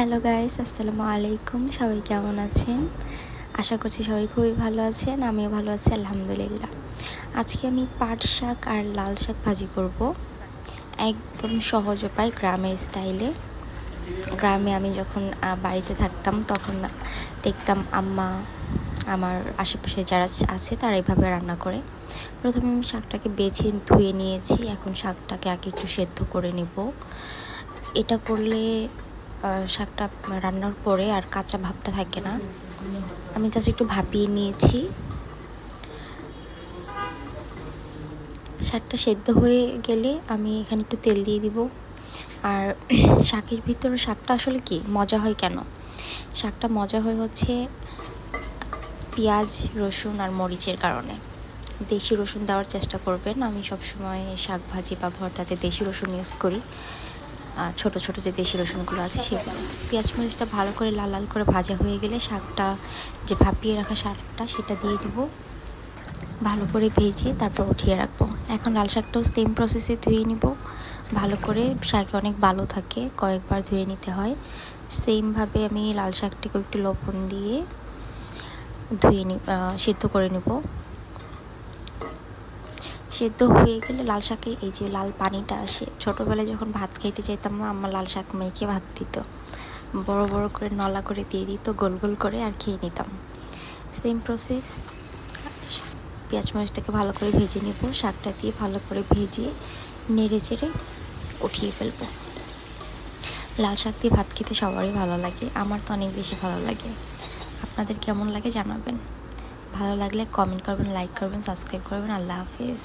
Hello guys, আসসালামু আলাইকুম। সবাই কেমন আছেন? আশা করছি সবাই খুবই ভালো আছেন, আমিও ভালো আছি, আলহামদুলিল্লাহ। আজকে আমি পাট শাক আর লাল শাক ভাজি করব। একদম সহজ উপায় গ্রামের স্টাইলে। গ্রামে আমি যখন বাড়িতে থাকতাম তখন দেখতাম আম্মা, আমার আশেপাশে যারা আছে তারা এভাবে রান্না করে। প্রথমে আমি শাকটাকে বেছে ধুয়ে নিয়েছি, এখন শাকটাকে আগে একটু সেদ্ধ করে নেব। এটা করলে শাকটা রান্নার পরে আর কাঁচা ভাবটা থাকে না। আমি জাস্ট একটু ভাপিয়ে নিয়েছি। শাকটা সেদ্ধ হয়ে গেলে আমি এখানে একটু তেল দিয়ে দিব। আর শাকের ভিতরে শাকটা আসলে কি? মজা হয় কেন? শাকটা মজা হয় হচ্ছে পেঁয়াজ, রসুন আর মরিচের কারণে। দেশি রসুন দেওয়ার চেষ্টা করবেন। আমি সবসময় শাক ভাজি বা ভর্তাতে দেশি রসুন ইউজ করি। ছোট ছোট যে দেশি রসুনগুলো আছে সেগুলো। পেঁয়াজ মরিচটা ভালো করে লাল লাল করে ভাজা হয়ে গেলে শাকটা, যে ভাপিয়ে রাখা শাকটা, সেটা দিয়ে দিব। ভালো করে ভেজে তারপর উঠিয়ে রাখব। এখন লাল শাকটাও সেম প্রসেসে ধুয়ে নিব। ভালো করে শাকে অনেক ভালো থাকে, কয়েকবার ধুয়ে নিতে হয়। সেমভাবে আমি লাল শাকটিকে একটু লবণ দিয়ে ধুয়ে নি সিদ্ধ করে নেব। সেদ্ধ হয়ে গেলে লাল শাকের এই যে লাল পানিটা আসে। ছোটোবেলায় যখন ভাত খাইতে চাইতাম না আমার লাল শাক মেখে ভাত দিত। বড় বড় করে নলা করে দিয়ে দিত, গোল গোল করে আর খেয়ে নিতাম। সেম প্রসেস পেঁয়াজ মরিচটাকে ভালো করে ভেজে নেব। শাকটা দিয়ে ভালো করে ভেজে নেড়ে চেড়ে উঠিয়ে ফেলব। লাল শাক দিয়ে ভাত খেতে সবারই ভালো লাগে, আমার তো অনেক বেশি ভালো লাগে। আপনাদের কেমন লাগে জানাবেন। ভালো লাগলে কমেন্ট করবেন লাইক করবেন সাবস্ক্রাইব করবেন। আল্লাহ হাফিজ।